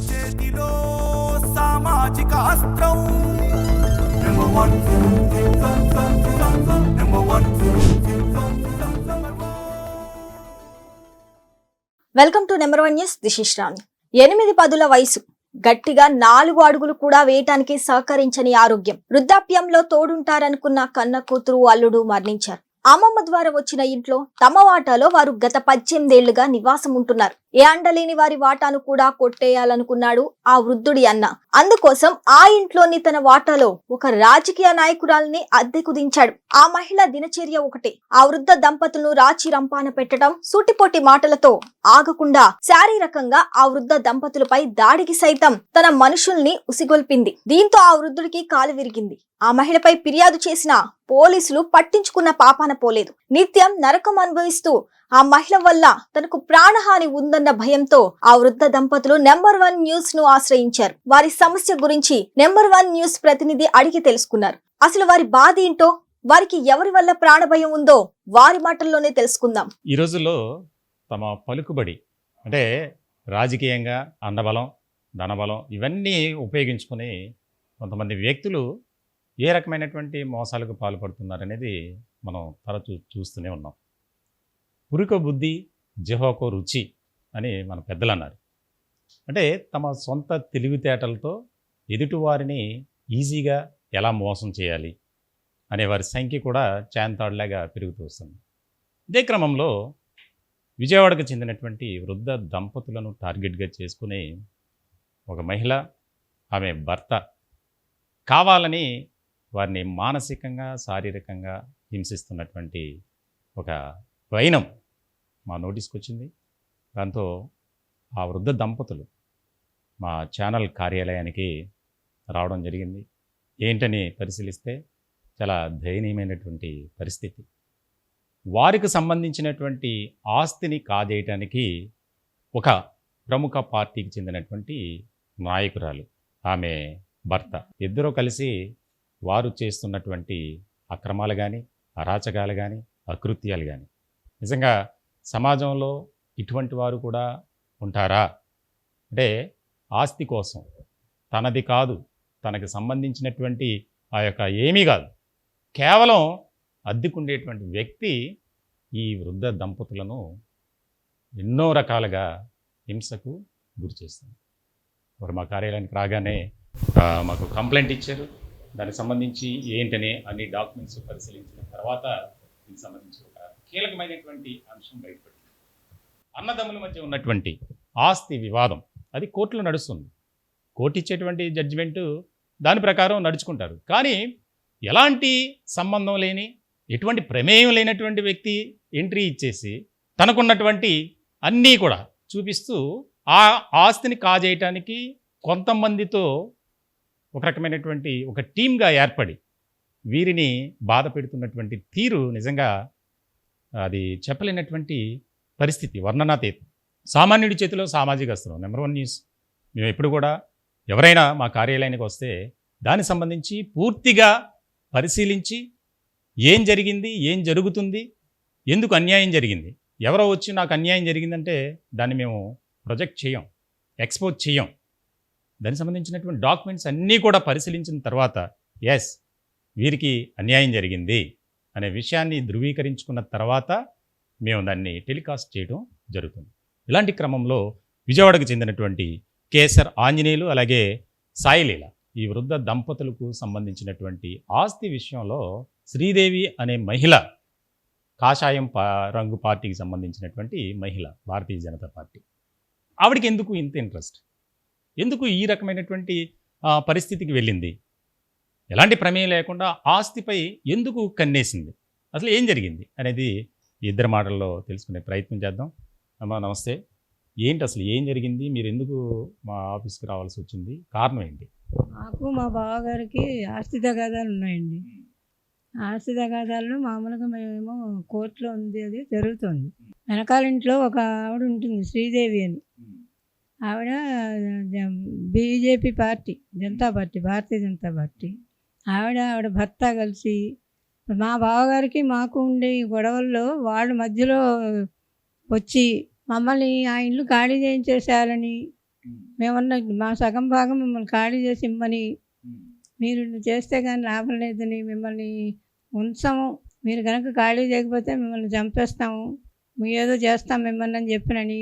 చేతిలో సామాజిక అస్త్రం welcome to number one news దిశిష్ రాణి ఎనిమిది పదుల వయసు గట్టిగా నాలుగు అడుగులు కూడా వేయటానికి సహకరించని ఆరోగ్యం వృద్ధాప్యంలో తోడుంటారనుకున్న కన్న కూతురు అల్లుడు మరణించారు అమ్మమ్మ ద్వారా వచ్చిన ఇంట్లో తమ వాటాలో వారు గత పద్దెనిమిదేళ్ళుగా నివాసం ఉంటున్నారు ఏ అండలేని వారి వాటాను కూడా కొట్టేయాలనుకున్నాడు ఆ వృద్ధుడి అన్న. అందుకోసం ఆ ఇంట్లోని తన వాటాలో ఒక రాజకీయ నాయకురాల్ని అద్దెకు దించాడు ఆ మహిళ దినచర్య ఒకటే. ఆ వృద్ధ దంపతులను రాచి రంపాన పెట్టడం సూటిపోటి మాటలతో ఆగకుండా శారీరకంగా ఆ వృద్ధ దంపతులపై దాడికి సైతం తన మనుషుల్ని ఉసిగొల్పింది. దీంతో ఆ వృద్ధుడికి కాలు విరిగింది. ఆ మహిళపై ఫిర్యాదు చేసిన పోలీసులు పట్టించుకున్న పాపాన పోలేదు. నిత్యం నరకం అనుభవిస్తూ ఆ మహిళ వల్ల తనకు ప్రాణహాని ఉందన్న భయంతో ఆ వృద్ధ దంపతులు నెంబర్ వన్ న్యూస్ను ఆశ్రయించారు. వారి సమస్య గురించి నెంబర్ వన్ న్యూస్ ప్రతినిధి అడిగి తెలుసుకున్నారు. అసలు వారి బాధ ఏంటో వారికి ఎవరి వల్ల ప్రాణభయం ఉందో వారి మాటల్లోనే తెలుసుకుందాం. ఈ రోజుల్లో తమ పలుకుబడి అంటే రాజకీయంగా అందబలం ధనబలం ఇవన్నీ ఉపయోగించుకొని కొంతమంది వ్యక్తులు ఏ రకమైనటువంటి మోసాలకు పాల్పడుతున్నారనేది మనం తరచూ చూస్తూనే ఉన్నాం. ఉరిక బుద్ధి జిహోకో రుచి అని మన పెద్దలు అన్నారు అంటే తమ సొంత తెలివితేటలతో ఎదుటివారిని ఈజీగా ఎలా మోసం చేయాలి అనే వారి సంఖ్య కూడా చాంతాడులాగా పెరుగుతూ వస్తుంది. ఇదే క్రమంలో విజయవాడకు చెందినటువంటి వృద్ధ దంపతులను టార్గెట్గా చేసుకుని ఒక మహిళ ఆమె భర్త కావాలని వారిని మానసికంగా శారీరకంగా హింసిస్తున్నటువంటి ఒక వైనం మా నోటీస్కి వచ్చింది దాంతో ఆ వృద్ధ దంపతులు మా ఛానల్ కార్యాలయానికి రావడం జరిగింది. ఏంటని పరిశీలిస్తే చాలా దయనీయమైనటువంటి పరిస్థితి. వారికి సంబంధించినటువంటి ఆస్తిని కాజేయటానికి ఒక ప్రముఖ పార్టీకి చెందినటువంటి నాయకురాలు ఆమె భర్త. ఇద్దరూ కలిసి వారు చేస్తున్నటువంటి అక్రమాలు కానీ అరాచకాలు కానీ అకృత్యాలు కానీ నిజంగా సమాజంలో ఇటువంటి వారు కూడా ఉంటారా? అంటే ఆస్తి కోసం. తనది కాదు. తనకి సంబంధించినటువంటి ఆ యొక్క ఏమీ కాదు. కేవలం అద్దెకుండేటువంటి వ్యక్తి ఈ వృద్ధ దంపతులను ఎన్నో రకాలుగా హింసకు గురి చేస్తుంది. వారు మా కార్యాలయానికి రాగానే మాకు కంప్లైంట్ ఇచ్చారు. దానికి సంబంధించి ఏంటని అన్ని డాక్యుమెంట్స్ పరిశీలించిన తర్వాత దీనికి సంబంధించి కీలకమైనటువంటి అంశం బయటపడింది. అన్నదమ్ముల మధ్య ఉన్నటువంటి ఆస్తి వివాదం అది కోర్టులో నడుస్తుంది. కోర్టు ఇచ్చేటువంటి జడ్జిమెంటు దాని ప్రకారం నడుచుకుంటారు. కానీ ఎలాంటి సంబంధం లేని ఎటువంటి ప్రమేయం లేనటువంటి వ్యక్తి ఎంట్రీ ఇచ్చేసి తనకున్నటువంటి అన్నీ కూడా చూపిస్తూ ఆ ఆస్తిని కాజేయటానికి కొంతమందితో ఒక రకమైనటువంటి ఒక టీమ్గా ఏర్పడి వీరిని బాధ పెడుతున్నటువంటి తీరు నిజంగా అది చెప్పలేనటువంటి పరిస్థితి వర్ణనాతీతం. సామాన్యుడి చేతిలో సామాజిక అస్త్రం. నెంబర్ వన్ న్యూస్ మేము ఎప్పుడు కూడా ఎవరైనా మా కార్యాలయానికి వస్తే దానికి సంబంధించి పూర్తిగా పరిశీలించి ఏం జరిగింది ఏం జరుగుతుంది ఎందుకు అన్యాయం జరిగింది ఎవరో వచ్చి నాకు అన్యాయం జరిగిందంటే దాన్ని మేము ప్రొజెక్ట్ చేయం ఎక్స్పోజ్ చేయం. దానికి సంబంధించినటువంటి డాక్యుమెంట్స్ అన్నీ కూడా పరిశీలించిన తర్వాత ఎస్ వీరికి అన్యాయం జరిగింది. అనే విషయాన్ని ధృవీకరించుకున్న తర్వాత మేము దాన్ని టెలికాస్ట్ చేయడం జరుగుతుంది. ఇలాంటి క్రమంలో విజయవాడకు చెందినటువంటి కేసర్ ఆంజనేయులు అలాగే సాయిలీల ఈ వృద్ధ దంపతులకు సంబంధించినటువంటి ఆస్తి విషయంలో శ్రీదేవి అనే మహిళ కాషాయం రంగు పార్టీకి సంబంధించినటువంటి మహిళ భారతీయ జనతా పార్టీ. ఆవిడకి ఎందుకు ఇంత ఇంట్రెస్ట్? ఎందుకు ఈ రకమైనటువంటి పరిస్థితికి వెళ్ళింది? ఎలాంటి ప్రమేయం లేకుండా ఆస్తిపై ఎందుకు కన్నేసింది? అసలు ఏం జరిగింది అనేది ఇద్దరు మాటల్లో తెలుసుకునే ప్రయత్నం చేద్దాం. అమ్మా నమస్తే. ఏంటి అసలు ఏం జరిగింది? మీరు ఎందుకు మా ఆఫీస్కి రావాల్సి వచ్చింది? కారణం ఏంటి? మాకు మా బావగారికి ఆస్తి తగాదాలు ఉన్నాయండి. ఆస్తి తగాదాలను మామూలుగా మేమేమో కోర్టులో ఉంది అది జరుగుతుంది. వెనకాల ఇంట్లో ఒక ఆవిడ ఉంటుంది శ్రీదేవి అని. ఆవిడ BJP party Janata party Bharatiya Janata party. ఆవిడ ఆవిడ భర్త కలిసి మా బావగారికి మాకు ఉండే గొడవల్లో వాళ్ళ మధ్యలో వచ్చి మమ్మల్ని ఆ ఇల్లు ఖాళీ చేయించేసేయాలని మేమన్నా మా సగం భాగం మిమ్మల్ని ఖాళీ చేసి ఇమ్మని మీరు చేస్తే కానీ లాభం లేదని మిమ్మల్ని ఉంచము. మీరు కనుక ఖాళీ చేయకపోతే మిమ్మల్ని చంపేస్తాము. మీ ఏదో చేస్తాం మిమ్మల్ని అని చెప్పినని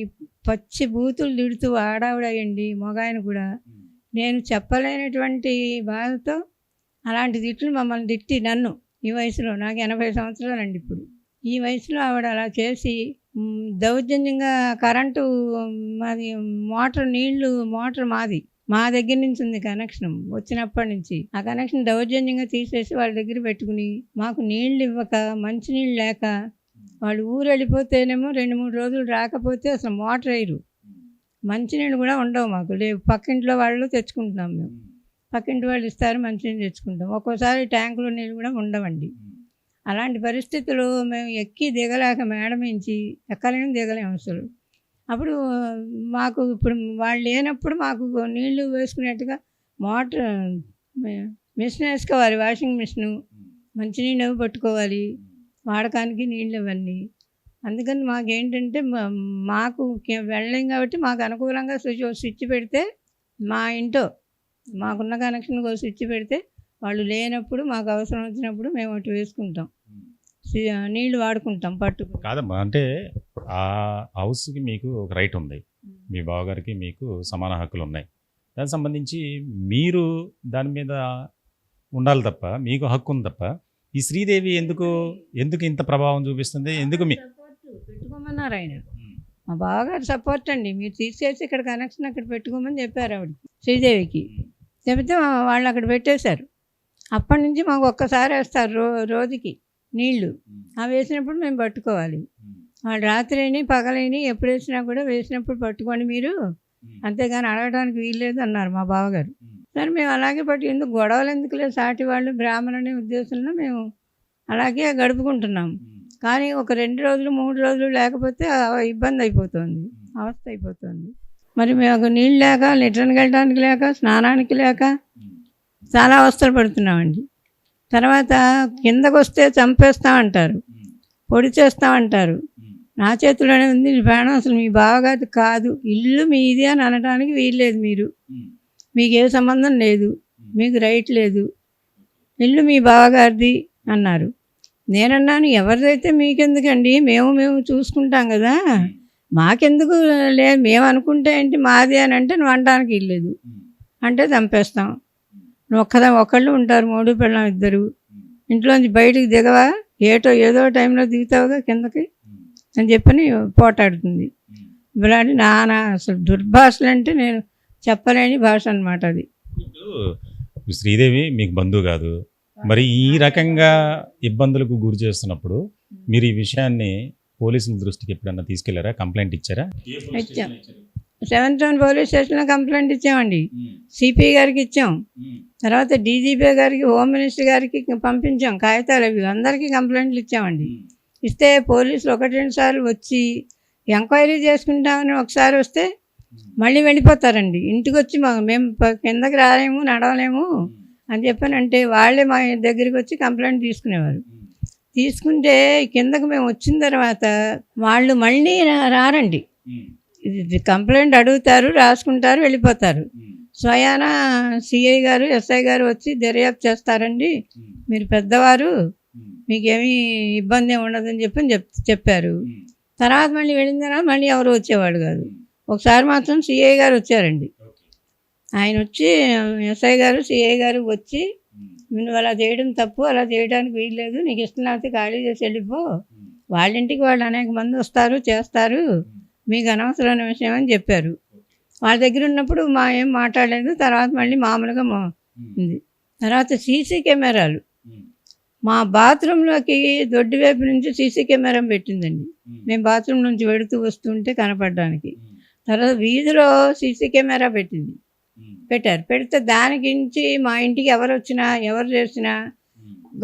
పచ్చి బూతులు తిడుతూ ఆడావిడయండి మొగాయన కూడా. నేను చెప్పలేనటువంటి బాధతో అలాంటి తిట్లు మమ్మల్ని తిట్టి నన్ను ఈ వయసులో నాకు ఎనభై సంవత్సరాలండి ఇప్పుడు. ఈ వయసులో ఆవిడ అలా చేసి దౌర్జన్యంగా కరెంటు మాది మోటార్ నీళ్ళు మోటార్ మాది. మా దగ్గర నుంచి ఉంది కనెక్షన్. వచ్చినప్పటి నుంచి ఆ కనెక్షన్ దౌర్జన్యంగా తీసేసి వాళ్ళ దగ్గర పెట్టుకుని మాకు నీళ్ళు ఇవ్వక మంచి నీళ్ళు లేక వాళ్ళు ఊరు వెళ్ళిపోతేనేమో రెండు మూడు రోజులు రాకపోతే అసలు మోటార్ వేయరు. మంచినీళ్ళు కూడా ఉండవు మాకు. లేవు పక్కింట్లో వాళ్ళు తెచ్చుకుంటున్నాం మేము. పక్కింటి వాళ్ళు ఇస్తారు మంచినీళ్ళు తెచ్చుకుంటాం. ఒక్కోసారి ట్యాంకులో నీళ్ళు కూడా ఉండవండి. అలాంటి పరిస్థితులు మేము ఎక్కి దిగలేక మేడమించి ఎక్కలేము దిగలేము అసలు. అప్పుడు మాకు ఇప్పుడు వాళ్ళు లేనప్పుడు మాకు నీళ్ళు వేసుకునేట్టుగా మోటార్ మిషన్ వేసుకోవాలి వాషింగ్ మిషను. మంచినీళ్ళు అవి పట్టుకోవాలి. వాడకానికి నీళ్ళు ఇవన్నీ అందుకని మాకేంటంటే మాకు వెళ్ళలేం కాబట్టి మాకు అనుకూలంగా స్విచ్ స్విచ్ పెడితే మా ఇంట్లో మాకున్న కనెక్షన్ ఒక స్విచ్ పెడితే వాళ్ళు లేనప్పుడు మాకు అవసరం వచ్చినప్పుడు మేము అటు వేసుకుంటాం. నీళ్ళు వాడుకుంటాం పట్టుకు. కాదమ్మా అంటే ఆ హౌస్కి మీకు ఒక రైట్ ఉంది. మీ బావగారికి మీకు సమాన హక్కులు ఉన్నాయి. దానికి సంబంధించి మీరు దాని మీద ఉండాలి తప్ప మీకు హక్కు ఉంది తప్ప ఈ శ్రీదేవి ఎందుకు ఎందుకు ఇంత ప్రభావం చూపిస్తుంది? ఎందుకు మీ పెట్టుకోమన్నారు ఆయన. మా బావగారు సపోర్ట్ అండి. మీరు తీసేసి ఇక్కడ కనెక్షన్ అక్కడ పెట్టుకోమని చెప్పారు ఆవిడకి శ్రీదేవికి. చెబితే వాళ్ళు అక్కడ పెట్టేశారు. అప్పటి నుంచి మాకు ఒక్కసారి వేస్తారు రో రోజుకి నీళ్ళు అవి వేసినప్పుడు మేము పట్టుకోవాలి. వాళ్ళు రాత్రి అయినా పగలైనా ఎప్పుడు వేసినా కూడా వేసినప్పుడు పట్టుకోండి మీరు. అంతేగాని అడగడానికి వీల్లేదు అన్నారు మా బావగారు. సరే మేము అలాగే పట్టు ఎందుకు గొడవలు ఎందుకు లేదు సాటి వాళ్ళు బ్రాహ్మణుని ఉద్దేశంలో మేము అలాగే గడుపుకుంటున్నాం. కానీ ఒక రెండు రోజులు మూడు రోజులు లేకపోతే ఇబ్బంది అయిపోతుంది. అవస్థ అయిపోతుంది. మరి మేము నీళ్ళు లేక లిటర్కి వెళ్ళడానికి లేక స్నానానికి లేక చాలా అవస్థలు పడుతున్నామండి. తర్వాత కిందకు వస్తే చంపేస్తామంటారు. పొడి చేస్తామంటారు. నా చేతిలోనే ఉంది ప్రాణం అసలు మీ బావగాది కాదు. ఇల్లు మీది అని అనడానికి వీల్లేదు మీరు. మీకు ఏ సంబంధం లేదు. మీకు రైట్ లేదు. ఇల్లు మీ బావగారిది అన్నారు. నేనన్నాను ఎవరిదైతే మీకెందుకండి? మేము మేము చూసుకుంటాం కదా. మాకెందుకు లేదు మేము అనుకుంటే ఏంటి మాది అని అంటే నువ్వు అనడానికి ఇల్లేదు అంటే చంపేస్తాం. నువ్వు ఒక్కదా ఒకళ్ళు ఉంటారు మూడు పిల్లలు ఇద్దరు. ఇంట్లోంచి బయటికి దిగవా? ఏటో ఏదో టైంలో దిగుతావుగా కిందకి? అని చెప్పని పోటాడుతుంది. ఇలాంటి నాన్న అసలు దుర్భాషలు అంటే నేను చెప్పలేని భాష అనమాట అది. శ్రీదేవి మీకు బంధువు కాదు. మరి ఈ రకంగా ఇబ్బందులకు గురి చేస్తున్నప్పుడు మీరు ఈ విషయాన్ని పోలీసుల దృష్టికి ఎప్పుడన్నా తీసుకెళ్ళారా? కంప్లైంట్ ఇచ్చారా? ఇచ్చాం. సెవెంత్ టౌన్ పోలీస్ స్టేషన్లో కంప్లైంట్ ఇచ్చామండి. సిపి గారికి ఇచ్చాం. తర్వాత డీజీపీ గారికి హోమ్ మినిస్టర్ గారికి పంపించాం. కాగితాలు అవి అందరికీ కంప్లైంట్లు ఇచ్చామండి. ఇస్తే పోలీసులు ఒకటి రెండు సార్లు వచ్చి ఎంక్వైరీ చేసుకుంటామని ఒకసారి వస్తే మళ్ళీ వెళ్ళిపోతారండి. ఇంటికి వచ్చి మా మేము కిందకి రాలేము నడవలేము అని చెప్పని అంటే వాళ్ళే మా దగ్గరికి వచ్చి కంప్లైంట్ తీసుకునేవారు. తీసుకుంటే కిందకు మేము వచ్చిన తర్వాత వాళ్ళు మళ్ళీ రారండి. ఇది కంప్లైంట్ అడుగుతారు రాసుకుంటారు వెళ్ళిపోతారు. స్వయాన సిఐ గారు ఎస్ఐ గారు వచ్చి దర్యాప్తు చేస్తారండి. మీరు పెద్దవారు మీకేమీ ఇబ్బంది ఏమి ఉండదని చెప్పని చెప్ చెప్పారు. తర్వాత మళ్ళీ వెళ్ళిన తర్వాత మళ్ళీ ఎవరు వచ్చేవాడు కాదు. ఒకసారి మాత్రం సిఐ గారు వచ్చారండి. ఆయన వచ్చి ఎస్ఐ గారు సిఐ గారు వచ్చి నువ్వు అలా చేయడం తప్పు అలా చేయడానికి వీల్లేదు. నీకు ఇష్టం లేకపోతే ఖాళీ చేసి వెళ్ళిపో వాళ్ళ ఇంటికి వాళ్ళు అనేక మంది వస్తారు చేస్తారు. మీకు అనవసరమైన విషయం అని చెప్పారు. వాళ్ళ దగ్గర ఉన్నప్పుడు మా ఏం మాట్లాడలేదు. తర్వాత మళ్ళీ మామూలుగా మా ఉంది. తర్వాత సీసీ కెమెరాలు. మా బాత్రూంలోకి దొడ్డి వైపు నుంచి సీసీ కెమెరా పెట్టిందండి. మేము బాత్రూమ్ నుంచి వెడుతూ వస్తుంటే కనపడడానికి. తర్వాత వీధిలో సీసీ కెమెరా పెట్టింది. పెట్టారు. పెడితే దానికి నుంచి మా ఇంటికి ఎవరు వచ్చినా ఎవరు చేసినా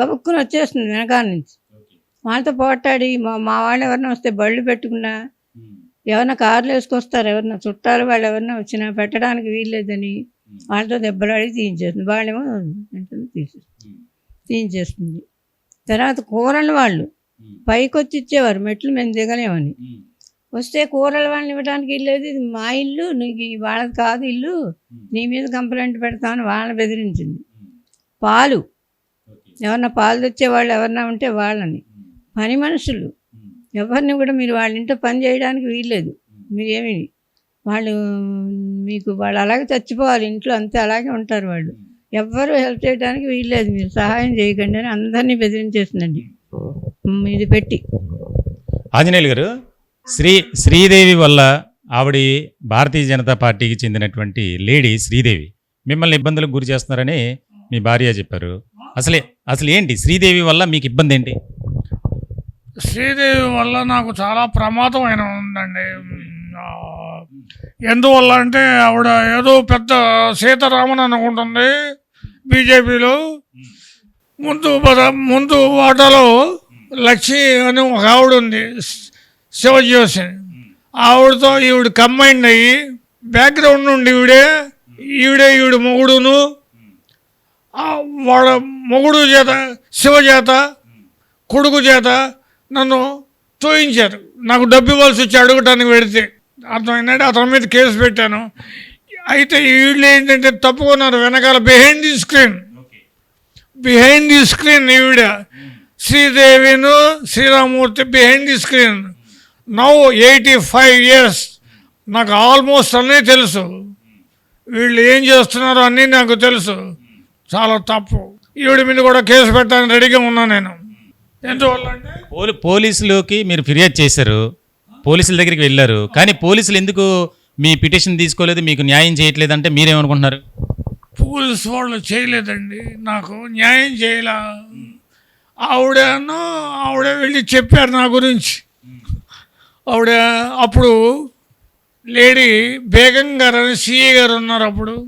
గబుక్కుని వచ్చేస్తుంది వెనకాల నుంచి. వాళ్ళతో పోటాడి మా మా వాళ్ళు ఎవరైనా వస్తే బళ్ళు పెట్టుకున్నా ఎవరైనా కార్లు వేసుకొస్తారు ఎవరైనా చుట్టాలు వాళ్ళు ఎవరైనా వచ్చినా పెట్టడానికి వీల్లేదని వాళ్ళతో దెబ్బలాడి తీయించేస్తుంది. వాళ్ళేమో వెంటనే తీసేస్తుంది తీయించేస్తుంది. తర్వాత కూరలు వాళ్ళు పైకి వచ్చి ఇచ్చేవారు మెట్లు మేము దిగలేమని. వస్తే కూరల వాళ్ళని ఇవ్వడానికి ఇల్లేదు ఇది మా ఇల్లు నీకు వాళ్ళది కాదు ఇల్లు. నీ మీద కంప్లైంట్ పెడతామని వాళ్ళని బెదిరించింది. పాలు. ఎవరన్నా పాలు తెచ్చే వాళ్ళు ఎవరన్నా ఉంటే వాళ్ళని. పని మనుషులు. ఎవరిని కూడా మీరు వాళ్ళ ఇంట్లో పని చేయడానికి వీల్లేదు. మీరేమి వాళ్ళు మీకు వాళ్ళు అలాగే చచ్చిపోవాలి. ఇంట్లో అంతే అలాగే ఉంటారు వాళ్ళు. ఎవ్వరు హెల్ప్ చేయడానికి వీల్లేదు. మీరు సహాయం చేయకండి అని అందరినీ బెదిరించేసిందండి. ఇది పెట్టి. ఆంజనేయులు గారు శ్రీ శ్రీదేవి వల్ల ఆవిడ భారతీయ జనతా పార్టీకి చెందినటువంటి లేడీ శ్రీదేవి మిమ్మల్ని ఇబ్బందులకు గురి చేస్తున్నారని మీ భార్య చెప్పారు. అసలే అసలు ఏంటి? శ్రీదేవి వల్ల మీకు ఇబ్బంది ఏంటి? శ్రీదేవి వల్ల నాకు చాలా ప్రమాదమైన ఉందండి. ఎందువల్ల అంటే ఆవిడ ఏదో పెద్ద సీతారామన్ అనుకుంటుంది బీజేపీలో. ముందు పద ముందు వాటాలో లక్ష్మి అని ఒక ఆవిడ ఉంది. శివజ్యోతి ఆవిడతో ఈవిడ కంబైండ్ అయ్యి బ్యాక్గ్రౌండ్ నుండి ఈవిడే ఈవిడే ఈవిడ మొగుడును. వాళ్ళ మొగుడు చేత శివ చేత కొడుకు చేత నన్ను తోయించారు. నాకు డబ్బు ఇవ్వాల్సి వచ్చి అడగటానికి పెడితే అర్థమైందంటే అతని మీద కేసు పెట్టాను. అయితే వీళ్ళు ఏంటంటే తప్పుకున్నారు. వెనకాల behind the screen behind the screen ఈవిడ. శ్రీదేవిను Sriramamurthy behind the screen now eighty five years నాకు ఆల్మోస్ట్ అన్నీ తెలుసు. వీళ్ళు ఏం చేస్తున్నారో అన్నీ నాకు తెలుసు. చాలా తప్పు. ఈవిడ మీద కూడా కేసు పెట్టడానికి రెడీగా ఉన్నా నేను. ఎందువల్ల అంటే పోలీ పోలీసులకి మీరు ఫిర్యాదు చేశారు. పోలీసుల దగ్గరికి వెళ్ళారు. కానీ పోలీసులు ఎందుకు మీ పిటిషన్ తీసుకోలేదు మీకు న్యాయం చేయట్లేదు అంటే మీరేమనుకుంటున్నారు? పోలీసు వాళ్ళు చేయలేదండి. నాకు న్యాయం చేయలే. ఆవిడను ఆవిడ వెళ్ళి చెప్పారు నా గురించి. ఆవిడ అప్పుడు లేడీ బేగం గారు అని సిఏ గారు ఉన్నారు అప్పుడు.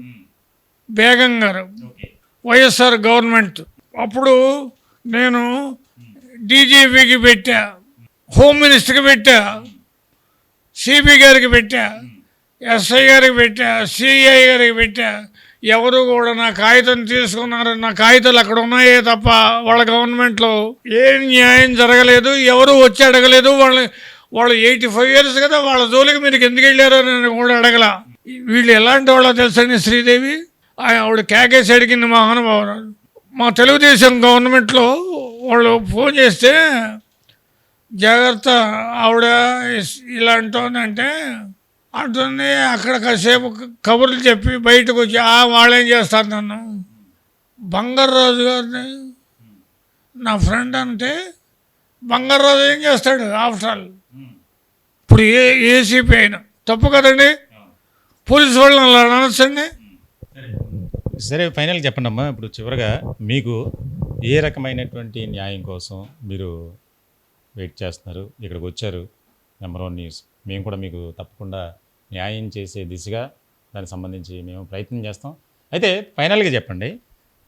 బేగం గారు. YSR government. అప్పుడు నేను డీజీపీకి పెట్టా హోమ్ మినిస్టర్కి పెట్టా సిపి గారికి పెట్టా ఎస్ఐ గారికి పెట్టా సిఐ గారికి పెట్టా. ఎవరు కూడా నా కాగితం తీసుకున్నారు నా కాగితాలు అక్కడ ఉన్నాయే తప్ప వాళ్ళ గవర్నమెంట్లో ఏం న్యాయం జరగలేదు ఎవరు వచ్చి అడగలేదు వాళ్ళ వాళ్ళు ఎయిటీ ఫైవ్ ఇయర్స్ కదా వాళ్ళ జోలికి మీరు ఎందుకు వెళ్ళారో నేను కూడా అడగల. వీళ్ళు ఎలాంటి వాళ్ళో తెలుసండి శ్రీదేవి? ఆవిడ కేకేసి అడిగింది మహానుభావురాలు మా తెలుగుదేశం గవర్నమెంట్లో వాళ్ళు ఫోన్ చేస్తే జాగ్రత్త ఆవిడ ఇస్- ఇలా అంటోందంటే అంటుంది అక్కడ కాసేపు కబుర్లు చెప్పి బయటకు వచ్చి ఆ వాళ్ళేం చేస్తారు నన్ను? బంగారాజు గారిని నా ఫ్రెండ్ అంటే బంగారాజు ఏం చేస్తాడు ఆఫ్టర్ ఆల్? ఇప్పుడు ఏ ఏసీపీ అయినా. తప్పు కదండి? పోలీసు వాళ్ళని అలా అనొచ్చండి సరే ఫైనల్ చెప్పండి అమ్మా. ఇప్పుడు చివరగా మీకు ఏ రకమైనటువంటి న్యాయం కోసం మీరు వెయిట్ చేస్తున్నారు? ఇక్కడికి వచ్చారు. Number one news. మేము కూడా మీకు తప్పకుండా న్యాయం చేసే దిశగా దానికి సంబంధించి మేము ప్రయత్నం చేస్తాం. అయితే ఫైనల్గా చెప్పండి.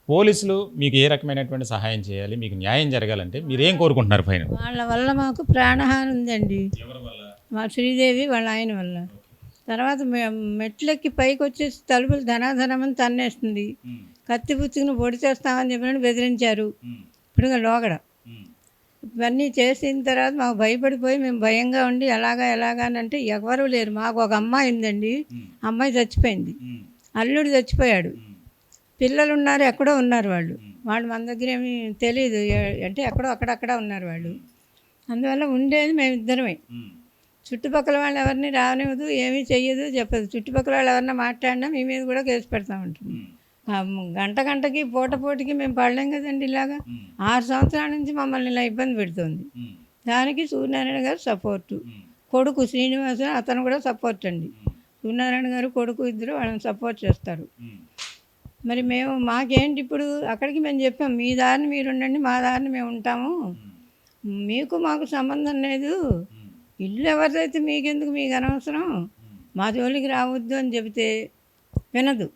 పోలీసులు మీకు ఏ రకమైనటువంటి సహాయం చేయాలి? మీకు న్యాయం జరగాలంటే మీరు ఏం కోరుకుంటున్నారు ఫైనల్? వాళ్ళ వల్ల మాకు ప్రాణహాని ఉందండి. మా శ్రీదేవి వాళ్ళ ఆయన వల్ల. తర్వాత మెట్లెక్కి పైకి వచ్చేసి తలుపులు ధనాధనమని తన్నేస్తుంది. కత్తి పుచ్చుకుని పొడి చేస్తామని చెప్పినట్టు బెదిరించారు. ఇప్పుడు లోగడ. ఇవన్నీ చేసిన తర్వాత మాకు భయపడిపోయి మేము భయంగా ఉండి ఎలాగా ఎలాగా అని అంటే ఎవరు లేరు. మాకు ఒక అమ్మాయి ఉందండి. అమ్మాయి చచ్చిపోయింది. అల్లుడు చచ్చిపోయాడు. పిల్లలు ఉన్నారు ఎక్కడో ఉన్నారు వాళ్ళు. వాళ్ళు మన దగ్గర ఏమీ తెలియదు అంటే ఎక్కడో అక్కడక్కడ ఉన్నారు వాళ్ళు. అందువల్ల ఉండేది మేమిద్దరమే. చుట్టుపక్కల వాళ్ళు ఎవరిని రానివ్వదు ఏమీ చెయ్యదు చెప్పదు. చుట్టుపక్కల వాళ్ళు ఎవరన్నా మాట్లాడినా మీ మీద కూడా కేసు పెడతా ఉంటుంది. ఆ గంట గంటకి పూట పూటకి మేము పడలేం కదండి ఇలాగా. ఆరు సంవత్సరాల నుంచి మమ్మల్ని ఇలా ఇబ్బంది పెడుతుంది. దానికి సూర్యనారాయణ గారు సపోర్టు. కొడుకు శ్రీనివాస అతను కూడా సపోర్ట్ అండి. సూర్యనారాయణ గారు కొడుకు ఇద్దరు వాళ్ళని సపోర్ట్ చేస్తారు. మరి మేము మాకేంటి ఇప్పుడు అక్కడికి మేము చెప్పాం మీ దారిని మీరు ఉండండి మా దారిని మేము ఉంటాము. మీకు మాకు సంబంధం లేదు. ఇల్లు ఎవరిదైతే మీకెందుకు మీకు అనవసరం? మా జోలికి రావద్దు అని చెబితే వినదు.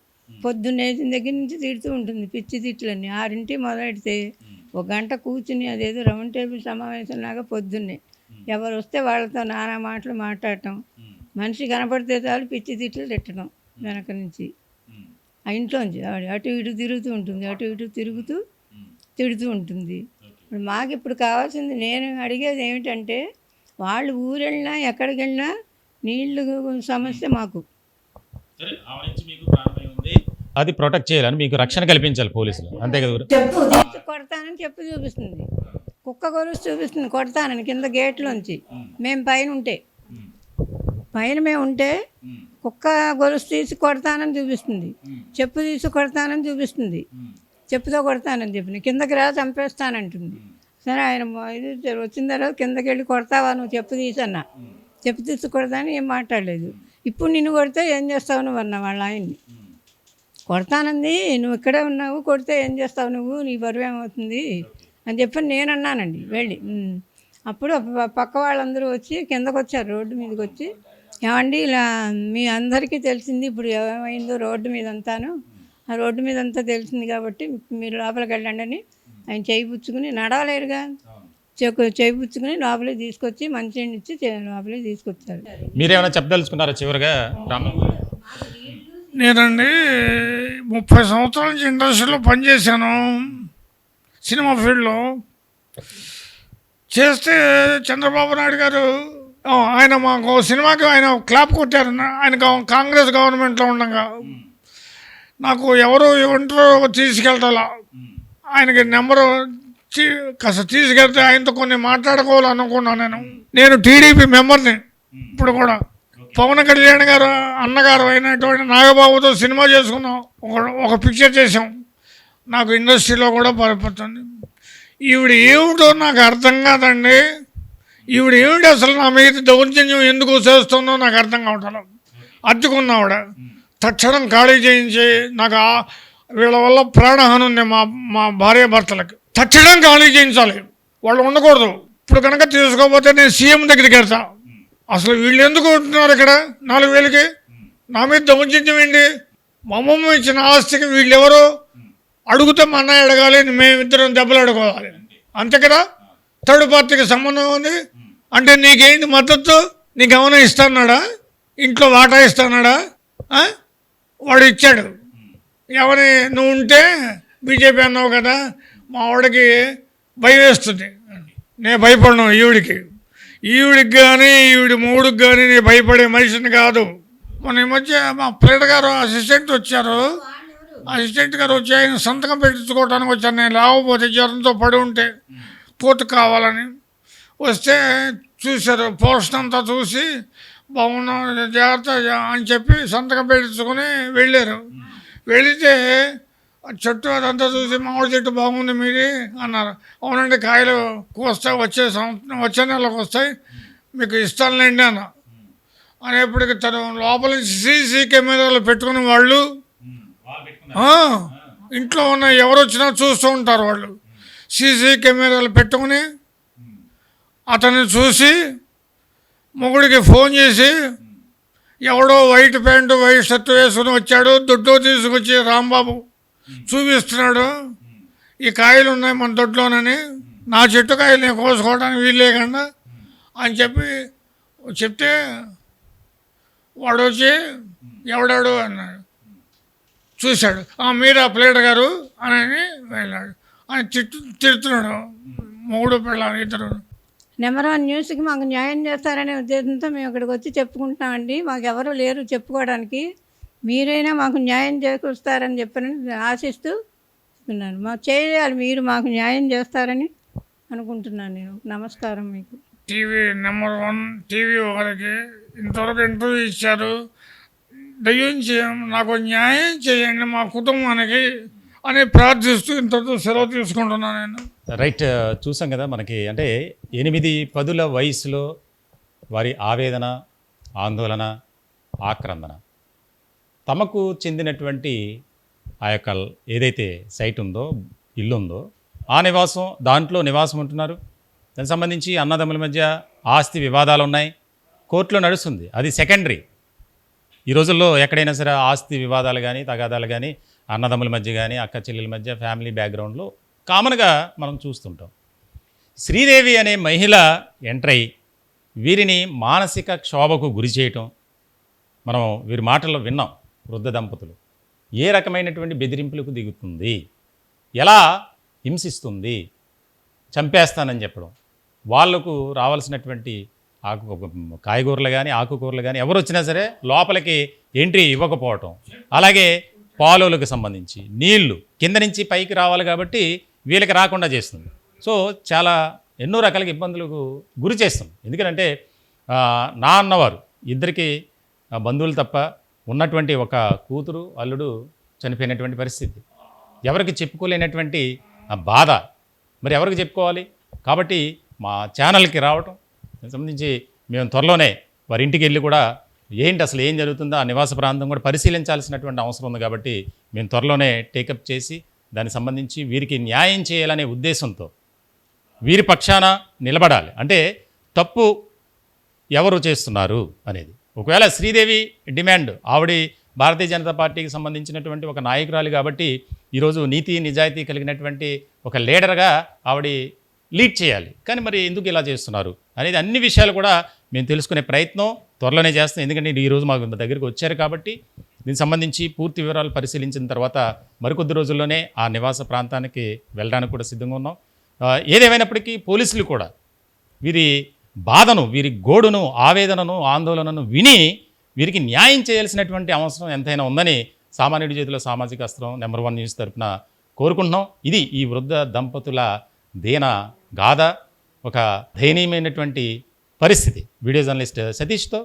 పొద్దున్నే దగ్గర నుంచి తిడుతూ ఉంటుంది. పిచ్చి తిట్లన్నీ. ఆరింటి మొదలెడితే ఒక గంట కూర్చుని అదేదో రౌండ్ టేబుల్ సమావేశంలాగా పొద్దున్నే. ఎవరు వస్తే వాళ్ళతో నానా మాటలు మాట్లాడటం. మనిషి కనపడితే చాలు పిచ్చి తిట్లు తిట్టడం వెనక నుంచి. ఆ ఇంట్లోంచి అటు ఇటు తిరుగుతూ ఉంటుంది. అటు ఇటు తిరుగుతూ తిడుతూ ఉంటుంది. ఇప్పుడు మాకు ఇప్పుడు కావాల్సింది నేను అడిగేది ఏమిటంటే వాళ్ళు ఊరెళ్ళినా ఎక్కడికి వెళ్ళినా నీళ్ళు సమస్య మాకు. అది ప్రొటెక్ట్ చేయాలని మీకు రక్షణ కల్పించాలి పోలీసులు. అంతే కదా? చెప్పు. కొడతానని చెప్పు చూపిస్తుంది. కుక్క గొలుసు చూపిస్తుంది. కొడతానని కింద గేట్లోంచి. మేము పైన ఉంటే. పైన మేము ఉంటే కుక్క గొలుసు తీసి కొడతానని చూపిస్తుంది. చెప్పు తీసి కొడతానని చూపిస్తుంది. చెప్పుతో కొడతానని చెప్పింది కిందకి రా చంపేస్తానంటుంది. సరే ఆయన ఇది వచ్చిన తర్వాత కిందకి వెళ్ళి కొడతావా? నువ్వు చెప్పు తీసన్నా. చెప్పు తీసి కొడతాను ఏం మాట్లాడలేదు. ఇప్పుడు నిన్ను కొడితే ఏం చేస్తావు నువ్వు అన్న వాళ్ళ ఆయన్ని. కొడతానంది నువ్వు ఇక్కడే ఉన్నావు కొడితే ఏం చేస్తావు నువ్వు? నీ బరువు ఏమవుతుంది? అని చెప్పి నేను అన్నానండి వెళ్ళి. అప్పుడు పక్క వాళ్ళందరూ వచ్చి కిందకు వచ్చారు రోడ్డు మీదకి వచ్చి ఏమండి ఇలా మీ అందరికీ తెలిసింది ఇప్పుడు ఏమైందో రోడ్డు మీద అంతాను ఆ రోడ్డు మీద అంతా తెలిసింది కాబట్టి మీరు లోపలికి వెళ్ళండి అని ఆయన చేయి పుచ్చుకుని నడవలేరుగా చెక్కు చేయి పుచ్చుకుని లోపలికి తీసుకొచ్చి మంచినీళ్ళు ఇచ్చి లోపలికి తీసుకొచ్చారు. మీరేమైనా చెప్పదలుచుకున్నారా చివరిగా? రామ. నేనండి ముప్పై సంవత్సరాల నుంచి ఇండస్ట్రీలో పనిచేశాను. సినిమా ఫీల్డ్లో. చేస్తే చంద్రబాబు నాయుడు గారు ఆయన మాకు సినిమాకి ఆయన క్లాప్ కొట్టారు. ఆయన కాంగ్రెస్ గవర్నమెంట్లో ఉండగా. నాకు ఎవరు ఉంటారో తీసుకెళ్ళాలా. ఆయనకి నెంబరు కాస్త తీసుకెళ్తే ఆయనతో కొన్ని మాట్లాడుకోవాలనుకున్నాను నేను. నేను టీడీపీ మెంబర్ని. ఇప్పుడు కూడా పవన్ కళ్యాణ్ గారు అన్నగారు అయినటువంటి నాగబాబుతో సినిమా చేసుకున్నాం. ఒక ఒక పిక్చర్ చేసాం నాకు ఇండస్ట్రీలో కూడా పరిపడుతుంది ఈవిడ ఏమిటో నాకు అర్థం కాదండి. ఈవిడ ఏమిటి అసలు నా మీద దౌర్జన్యం ఎందుకు చేస్తుందో నాకు అర్థం కావటం అద్దుకున్నా ఆవిడ. తక్షణం ఖాళీ చేయించి నాకు వీళ్ళ వల్ల ప్రాణహాని ఉంది మా మా భార్య భర్తలకి. తక్షణం ఖాళీ చేయించాలి. వాళ్ళు ఉండకూడదు. ఇప్పుడు కనుక తీసుకోకపోతే నేను సీఎం దగ్గరికి వెళ్తా. అసలు వీళ్ళు ఎందుకు ఉంటున్నారు ఇక్కడ? నాలుగు వేలకి? నా మీద దౌర్జన్యం ఏంటి మా అమ్మమ్మ ఇచ్చిన ఆస్తికి వీళ్ళు ఎవరు అడుగుతే మా అన్నయ్య అడగాలి మేమిద్దరం దెబ్బలు అడుకోవాలి అంతే కదా? థర్డ్ పార్టీకి సంబంధం ఉంది. అంటే నీకేంటి మద్దతు? నీకు ఏమైనా ఇస్తాన్నాడా? ఇంట్లో వాటా ఇస్తాన్నాడా? వాడు ఇచ్చాడు. ఎవరి నువ్వు ఉంటే బీజేపీ అన్నావు కదా మా వాడికి భయం వేస్తుంది. నేను భయపడను ఈవిడికి. ఈవిడికి కానీ ఈవిడి మూడుకి కానీ నేను భయపడే మనిషిని కాదు. మొన్న ఈ మధ్య మా ప్లేట్ గారు అసిస్టెంట్ వచ్చారు. అసిస్టెంట్ గారు వచ్చి ఆయన సంతకం పెట్టించుకోవడానికి వచ్చాను నేను లేకపోతే జ్వరంతో పడి ఉంటే పూర్తి కావాలని వస్తే చూశారు. పోస్ట్ అంతా చూసి బాగున్నా జాగ్రత్త అని చెప్పి సంతకం పెట్టించుకొని వెళ్ళారు. వెళితే ఆ చెట్టు అదంతా చూసి మామిడి చెట్టు బాగుంది మీది అన్నారు. అవునండి కాయలు కోస్తాయి వచ్చే సంవత్సరం వచ్చే నెలకు వస్తాయి. మీకు ఇస్తానులేండి అన్న. అనేప్పటికి తను లోపల సీసీ కెమెరాలు పెట్టుకుని వాళ్ళు ఇంట్లో ఉన్న ఎవరు వచ్చినా చూస్తూ ఉంటారు వాళ్ళు. సీసీ కెమెరాలు పెట్టుకుని అతన్ని చూసి మొగుడికి ఫోన్ చేసి ఎవడో వైట్ ప్యాంటు వైట్ షర్ట్ వేసుకుని వచ్చాడు దొడ్డు తీసుకొచ్చి రాంబాబు చూపిస్తున్నాడు. ఈ కాయలు ఉన్నాయి మన దొడ్లోనని. నా చెట్టు కాయలు నేను కోసుకోవడానికి వీలు లేకుండా అని చెప్పి చెప్తే వాడు వచ్చి ఎవడాడు అన్నాడు. చూశాడు. "ఆ, మీరా ప్లేట్ గారు అని వెళ్ళాడు. ఆయన తిట్టు తిడుతున్నాడు. మూడు పిల్లలు ఇద్దరు నెంబర్ వన్ న్యూస్కి మాకు న్యాయం చేస్తారనే ఉద్దేశంతో మేము ఇక్కడికి వచ్చి చెప్పుకుంటున్నామండి. మాకు ఎవరు లేరు చెప్పుకోవడానికి. మీరైనా మాకు న్యాయం చేకూరుస్తారని చెప్పని ఆశిస్తూ ఉన్నాను మాకు చేయాలి మీరు మాకు న్యాయం చేస్తారని అనుకుంటున్నాను నేను. నమస్కారం మీకు. టీవీ నెంబర్ వన్ టీవీ వారికి ఇంతవరకు ఇంటర్వ్యూ ఇచ్చారు. దయించి నాకు న్యాయం చేయండి మా కుటుంబానికి అని ప్రార్థిస్తూ ఇంతతో సెలవు తీసుకుంటున్నాను నేను. రైట్ చూసాం కదా మనకి అంటే ఎనిమిది పదుల వయసులో వారి ఆవేదన ఆందోళన ఆక్రందన. తమకు చెందినటువంటి ఆ యొక్క ఏదైతే సైట్ ఉందో ఇల్లు ఉందో ఆ నివాసం దాంట్లో నివాసం ఉంటున్నారు. దానికి సంబంధించి అన్నదమ్ముల మధ్య ఆస్తి వివాదాలు ఉన్నాయి కోర్టులో నడుస్తుంది. అది సెకండరీ. ఈ రోజుల్లో ఎక్కడైనా సరే ఆస్తి వివాదాలు కానీ తగాదాలు కానీ అన్నదమ్ముల మధ్య కానీ అక్క చెల్లెల మధ్య ఫ్యామిలీ బ్యాక్గ్రౌండ్లో కామన్గా మనం చూస్తుంటాం. శ్రీదేవి అనే మహిళ ఎంటర్ అయ్యి వీరిని మానసిక క్షోభకు గురి చేయటం మనం వీరి మాటల్లో విన్నాం వృద్ధ దంపతులు. ఏ రకమైనటువంటి బెదిరింపులకు దిగుతుంది? ఎలా హింసిస్తుంది? చంపేస్తానని చెప్పడం. వాళ్ళకు రావాల్సినటువంటి ఆకు కాయగూరలు కానీ ఆకుకూరలు కానీ ఎవరు వచ్చినా సరే లోపలికి ఎంట్రీ ఇవ్వకపోవటం. అలాగే పాలోలకు సంబంధించి నీళ్ళు కింద నుంచి పైకి రావాలి కాబట్టి వీళ్ళకి రాకుండా చేస్తుంది. సో చాలా ఎన్నో రకాల ఇబ్బందులకు గురి చేస్తుంది. ఎందుకంటే నా అన్నవారు ఇద్దరికి బంధువులు తప్ప ఉన్నటువంటి ఒక కూతురు అల్లుడు చనిపోయినటువంటి పరిస్థితి. ఎవరికి చెప్పుకోలేనటువంటి బాధ. మరి ఎవరికి చెప్పుకోవాలి? కాబట్టి మా ఛానల్కి రావటం సంబంధించి మేము త్వరలోనే వారి ఇంటికి వెళ్ళి కూడా ఏంటి అసలు ఏం జరుగుతుందో ఆ నివాస ప్రాంతం కూడా పరిశీలించాల్సినటువంటి అవసరం ఉంది కాబట్టి మేము త్వరలోనే టేకప్ చేసి దానికి సంబంధించి వీరికి న్యాయం చేయాలనే ఉద్దేశంతో వీరి పక్షాన నిలబడాలి. అంటే తప్పు ఎవరు చేస్తున్నారు అనేది. ఒకవేళ శ్రీదేవి డిమాండ్ ఆవిడ భారతీయ జనతా పార్టీకి సంబంధించినటువంటి ఒక నాయకురాలు కాబట్టి ఈరోజు నీతి నిజాయితీ కలిగినటువంటి ఒక లీడర్గా ఆవిడ లీడ్ చేయాలి. కానీ మరి ఎందుకు ఇలా చేస్తున్నారు అనేది అన్ని విషయాలు కూడా మేము తెలుసుకునే ప్రయత్నం త్వరలోనే చేస్తాం. ఎందుకంటే ఈరోజు మాకు దగ్గరికి వచ్చారు కాబట్టి దీనికి సంబంధించి పూర్తి వివరాలు పరిశీలించిన తర్వాత మరికొద్ది రోజుల్లోనే ఆ నివాస ప్రాంతానికి వెళ్ళడానికి కూడా సిద్ధంగా ఉన్నాం. ఏదేమైనప్పటికీ పోలీసులు కూడా వీరి బాధను వీరి గోడును ఆవేదనను ఆందోళనను విని వీరికి న్యాయం చేయాల్సినటువంటి అవసరం ఎంతైనా ఉందని సామాన్యుడి చేతిలో సామాజిక అస్త్రం నెంబర్ వన్ న్యూస్ తరఫున కోరుకుంటున్నాం. ఇది ఈ వృద్ధ దంపతుల దీన గాథ. ఒక దయనీయమైనటువంటి పరిస్థితి. Video journalist సతీష్తో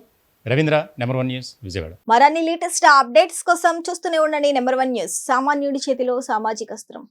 Ravindra number one news Vijayawada. మరిన్ని లేటెస్ట్ అప్డేట్స్ కోసం చూస్తూనే ఉండండి నెంబర్ వన్ న్యూస్. సామాన్యుడి చేతిలో సామాజిక అస్త్రం.